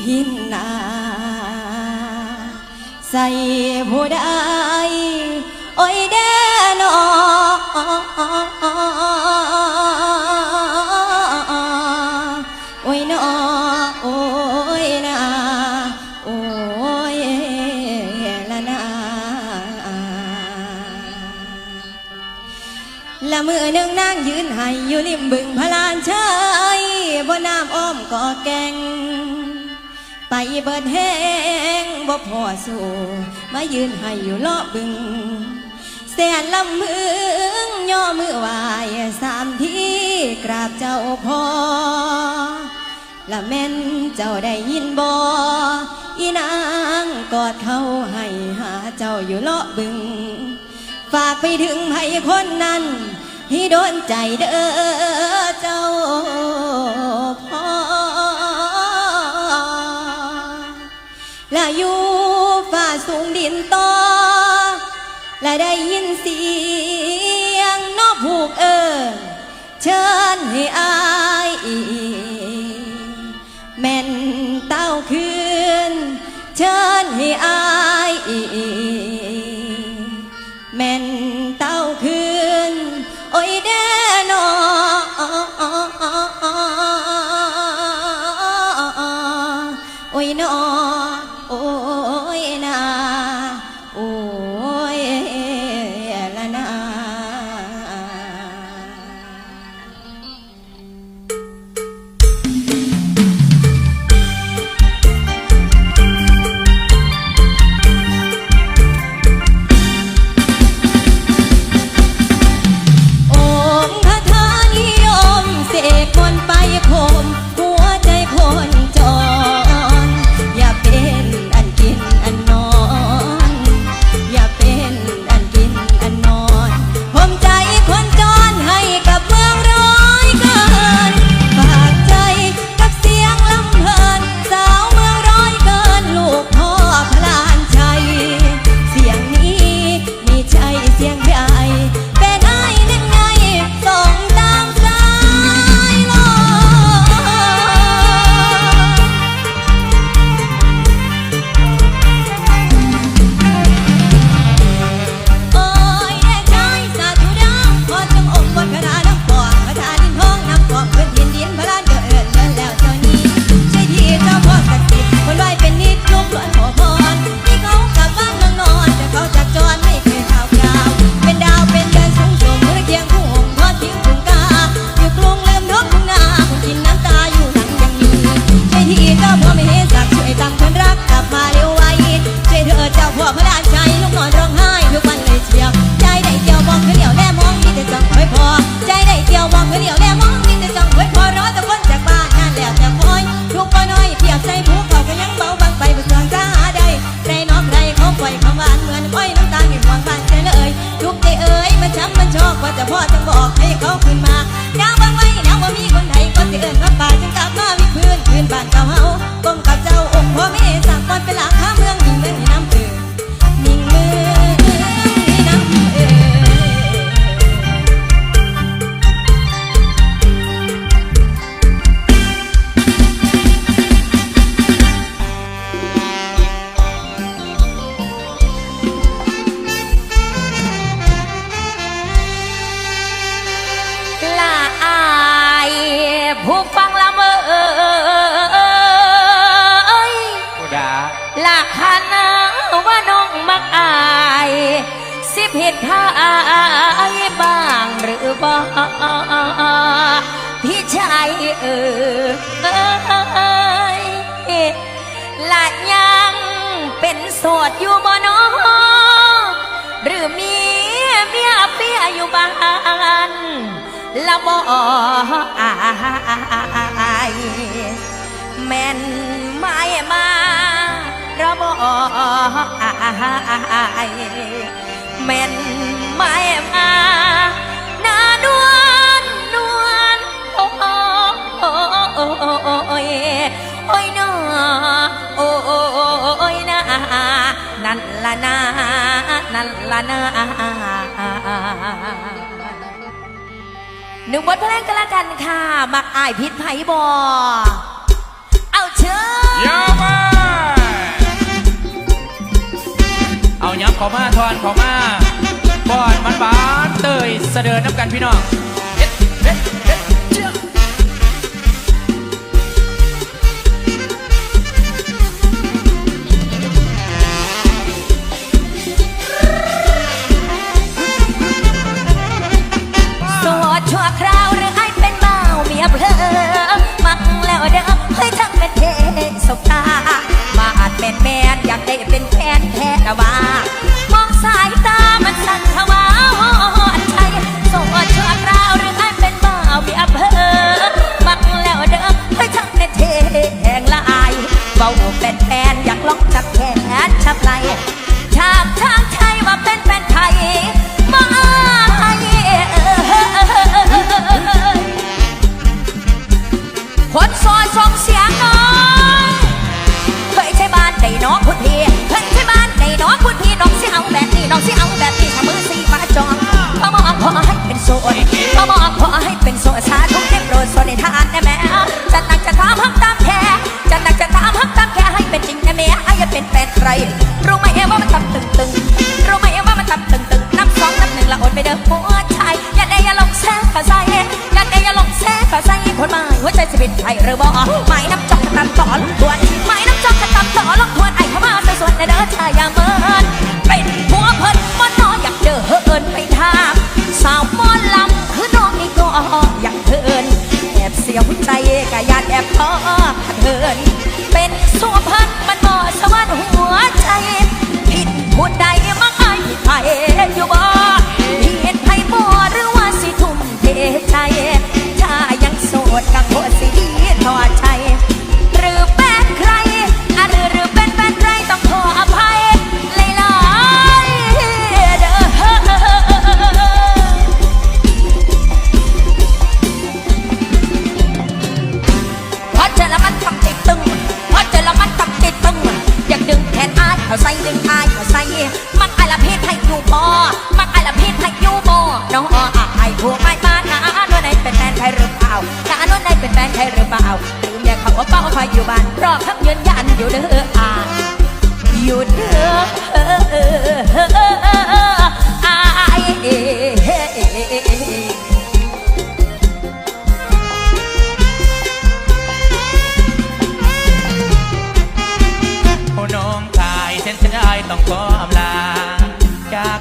พินนา ใส่ผู้ใดโอ้ยเด้อนอโอ้ยนอโอ้ยนาโอ้ยละนาละมือหนึ่งนางยืนให้อยู่ริมบึงพลานเชยบนน้ำอ้อมก่อแกง ไปเบิดแห้งบ่พอสู่มายืนให้อยู่เลาะบึงแสนลำพึงย่อมือไหวสามทีกราบเจ้าพ่อละแม่นเจ้าได้ยินบ่อีนางกอดเขาให้หาเจ้าอยู่เลาะบึง ฝากไปถึงให้คนนั้นที่โดนใจเด้อ และอยู่ฝ่าสูงดินต่อ และได้ยินเสียงนอกผูกเอิญเชิญให้อายแม่นเต้าคืน เชิญให้อาย ย สิผิดท่ายบ้างหรือบ่พี่ชายเอ่ยละยังเป็นโสดอยู่บ่นอหรือมีเมียเปียอยู่บ้านละบ่อายแม่นไม่มา ระบอายแม่นไม่มาหน้านวลนวลโอ้โอ้ยโอ้ยน้อโอ้ยนะนั่นละนานั่นละนาหนึ่งบทเพลงกันละกันค่ะ มักอายพิษไผ่บอเอาเชิญยา ขอมาทอนขอมาบอดมันบานเตยเสด็จน้ำกันพี่น้อง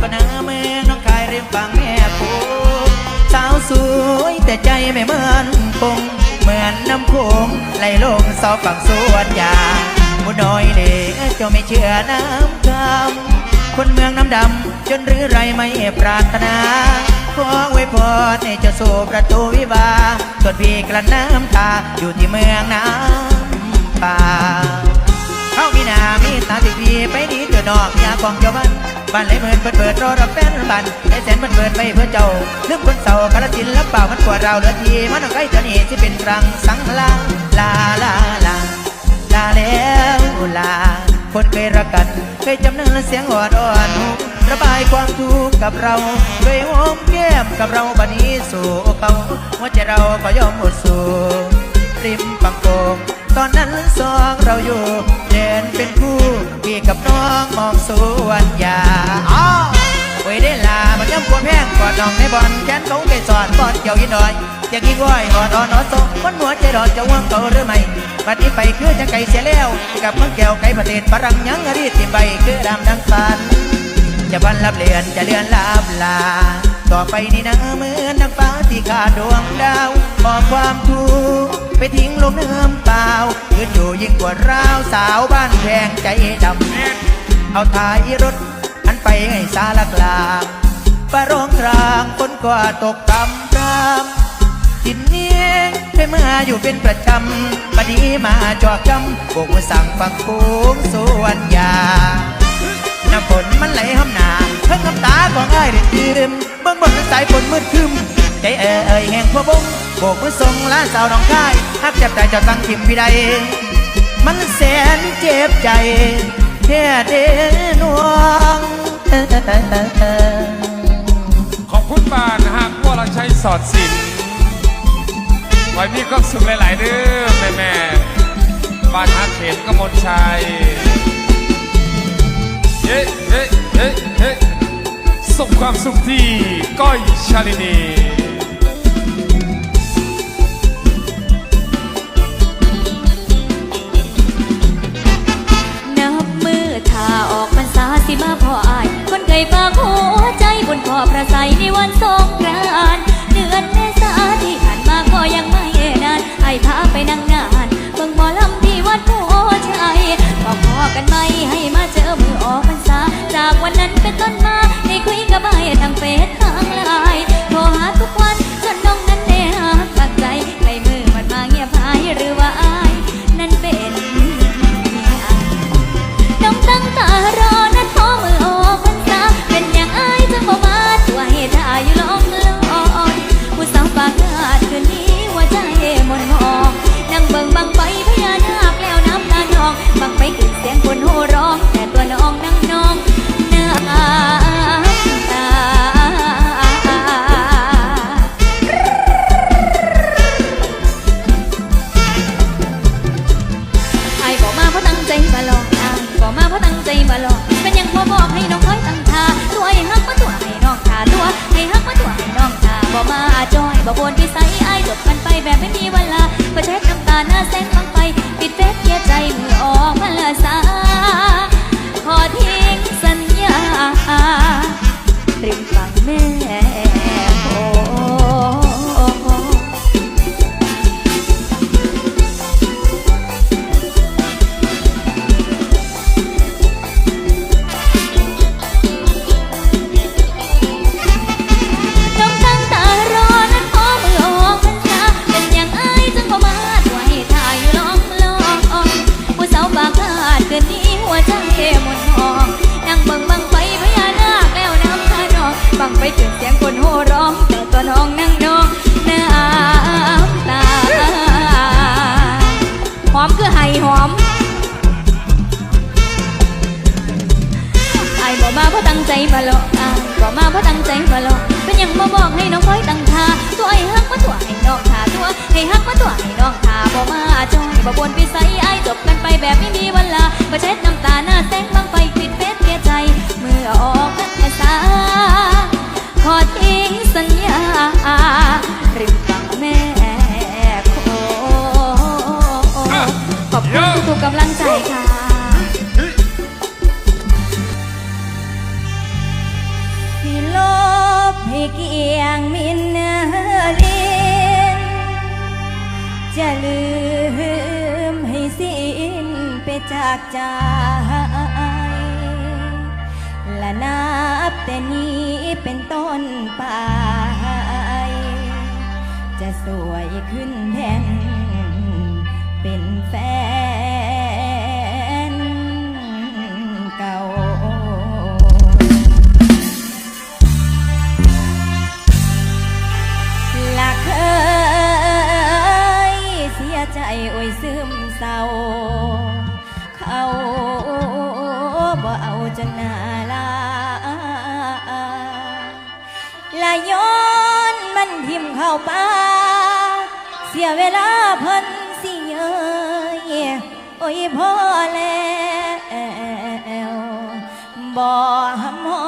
ปนาเมืองน้องกายริมฝั่งแม่ปูสาวสวยแต่ใจไม่เหมือนคงเหมือนน้ำโขงไหลลงซอกฝั่งสวนยาผู้น้อยเล็กจ้าไม่เชื่อน้ำคำคนเมืองน้ำดำจนหรือไรไม่ปรารถนาขอไว้พรให้เจ้าสู่ประตูวิวาส่วนพี่กลั้นน้ำตาอยู่ที่เมืองน้ำป่าเข้ามีนามีตาติพีไปดีเจอนอกยากองเจ้าบ้าน บ้านไหลเมินเปิดเปิดรอรับแฟนบ้านไอ้แสนมันเปิดไปเพื่อเจ้าลืมคนเสากระสินแล้วเปล่ามันกว่าเราเหลือทีมันต้องใกล้เจ้านี่ที่เป็นรังสังลาลาลาลาลาแล้วลา คนเคยรักกันเคยจำเนื้อเสียงอ่อนอ่อนระบายความทุกข์กับเราเคยหอมแก้มกับเราบัดนี้สู่เขาหัวใจเราก็ยอมหมดสู่ ริมปังโกงตอนนั้นสองเราอยู่เดินเป็นคู่พี่กับน้องมองสวนยาอ้อเว้ยได้ลามันย่ำปวดแพงกอดน้องในบอลแขนเขาไปสอนบอลเกี่ยวยินดอยอยากกินก้อยอ่อนอ่อนอ่อนโซคนหัวใจดอกจะว่างเขาหรือไม่บัดนี้ไปคือจะไก่เสียแล้ว กับเมืองแก้วไก่ประเทศฝรั่งยังรีดติมใบคือดำดังฟันจะบันลับเลือนจะเลือนลับลา ต่อไปนี่นะเหมือนนางฟ้าที่ขาดดวงดาวบอกความทุกข์ ไปทิ้งลงเนื้อเปล่าคืนอยู่ยิ่งกว่าร้าวสาวบ้านแพงใจดำเอาท้ายรถอันไปให้สารกลางปะร้องกลางคนก็ตกตำรามกินเนี้ยไปเมื่ออยู่เป็นประจำบัดนี้มาจอกจำบกมือสั่งฟังฟูงสวนยาน้ำฝนมันไหลห้ำหนาเพิ่งน้ำตาของอ้ายเด็ดตีริมเบื้องบนสายฝนมืดคึมใจเอ่ยเอ่ยแห่งพะบง โบกมือส่งลาสาวน้องคายฮักจับใจเจะตั้งทิมพี่ใดมันแสนเจ็บใจแค่เดนวงขอบคุณบ้านนะฮะพวกเราใช้สอดสินไว้มีความสุขหลาย ๆเด้อแม่แม่บ้านฮักเข็นกมลชัยเฮ้เฮ้เฮ้เฮ้ส่งความสุขที่ก้อยชาลินี มาพ่ออาย คนเคยฝากหัวใจบนขอบพระไสในวันสงกรานต์เดือนเมษาที่ผ่านมาก็ยังไม่นานไอ้พาไปนั่งงานเบิ่งหมอลำที่วัดโพชัยบอกพอกันไหมให้มาเจอมือออกพรรษา จากวันนั้นเป็นต้นมาได้คุยกับไอ้ทางเฟซทางไลน์โทรหาทุกวันจนน้องนั้นได้หักปักใจใครมือมันมาเงียบหายหรือ ริม ราะตั้งใจมาหลอกไอ้บอกมาเพราะตั้งใจมาหลอกเป็นหยังมาบอกให้น้องคอยตั้งท่าตัวไอ้ฮักมาตัวให้น้องท่าตัวให้ฮักมาตัวให้น้องท่าบอกมาจอยบอกบนปีใสไอ้จบกันไปแบบไม่มีเวลาก็เช็ดน้ำตาหน้าแสงบังไฟปิดเฟซเสียใจเมื่อออกพรรษาขอทิ้งสัญญาริมฝั่งแม่โคขอบคุณทุกๆกำลังใจค่ะ ให้เกียงมินเนลินจะลืมให้สิ้นไปจากใจและนับแต่นี้เป็นต้นไป จะสวยขึ้นแทนเป็นแฟน มเข้าป่าเสียเวลาเพิ่นสิเยยโอ้ยพอแล้วบ่หำฮอ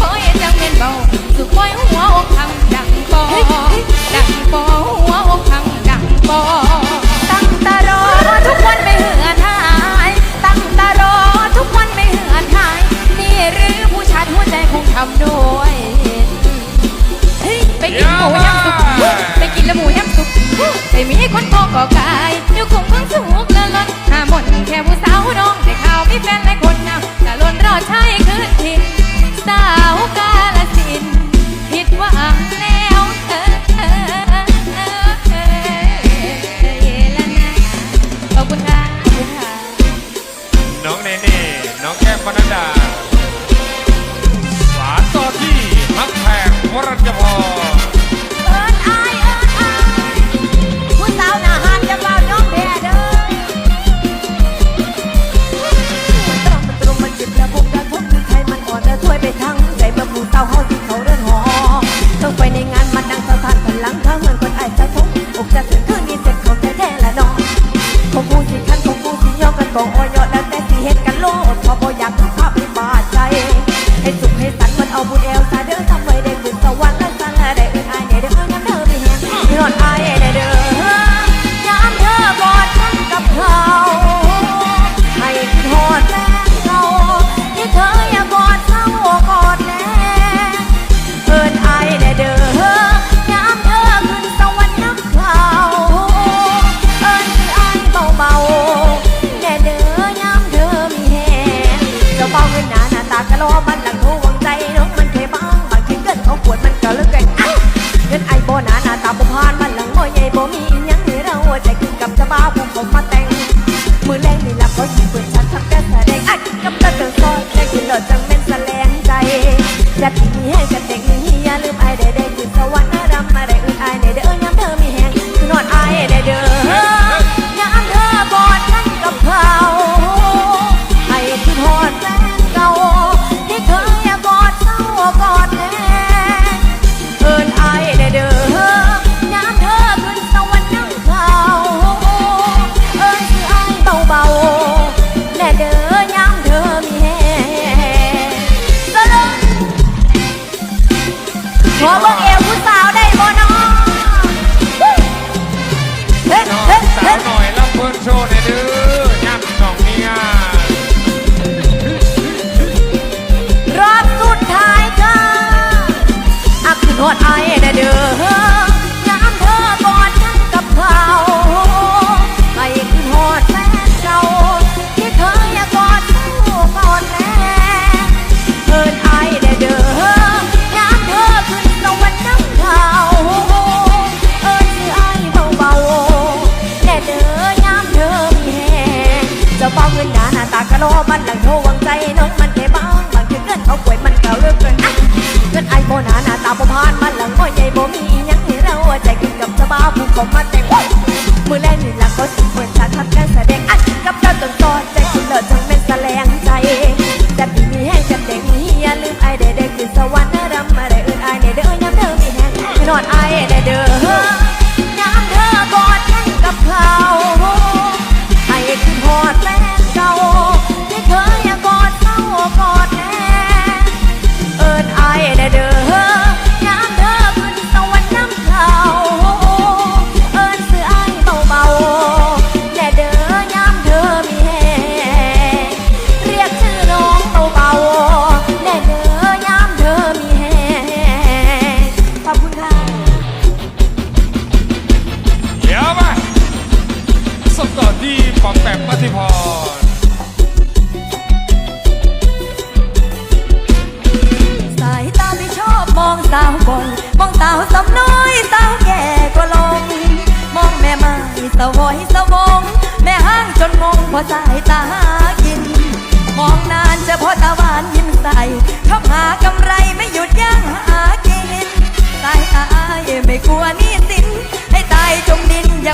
คอยจังเป็นเบาสุคอยหัวอกทางดังปอดังปอหัวอกทางดังปอตั้งตารอทุกวันไม่เหือดหายตั้งตารอทุกวันไม่เหือดหายนี่หรือผู้ชายหัวใจคงทำด้วยไปกินหมูย่างสุกไปกินละหมูย่างสุกไปมีคนพอก่อกายอยู่คงเพิ่งสุกละล้นหาหมดแค่ผู้สาวน้องได้ข่าวมีแฟนหลายคนนะแต่ล้นรอใช้คืนทิ้ สาวก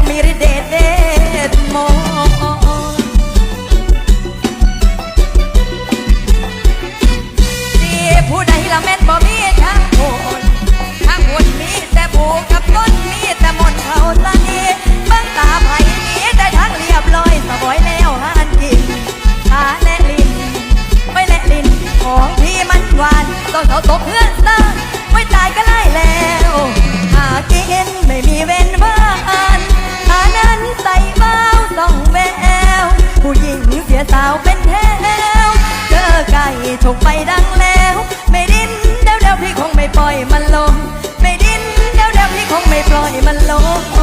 มีฤทธิ์เดชดมนดีผู้ใดละแม่นบ่มีทางโคนทางนมีแต่ผูกกับต้นมีแต่มนเขาละนี้เบิ่งตาไผ่นี้แต่ทางเรียบร้อยสบอยแล้วหันกินตาและลิ้นไม่และลิ้นของพี่มันหวานต้องเขาตกเพื่อ ถูกไปดังแล้ว ไม่ดิ้นเดี๋ยวเดี๋ยวพี่คงไม่ปล่อยมันลง ไม่ดิ้นเดี๋ยวเดี๋ยวพี่คงไม่ปล่อยมันลง